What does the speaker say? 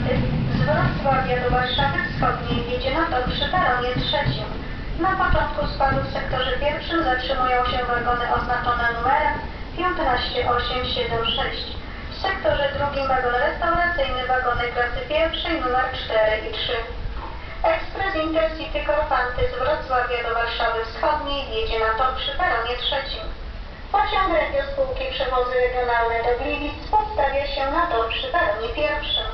Z Wrocławia do Warszawy Wschodniej jedzie na tor przy peronie trzecim. Na początku składu w sektorze pierwszym zatrzymują się wagony oznaczone numerem 15876. W sektorze drugim wagon restauracyjny, wagony klasy pierwszej numer 4 i 3. Ekspres Intercity Korfanty z Wrocławia do Warszawy Wschodniej jedzie na tor przy peronie trzecim. Pociąg Radio Spółki Przewozy Regionalne do Gliwic postawia się na tor przy peronie pierwszym.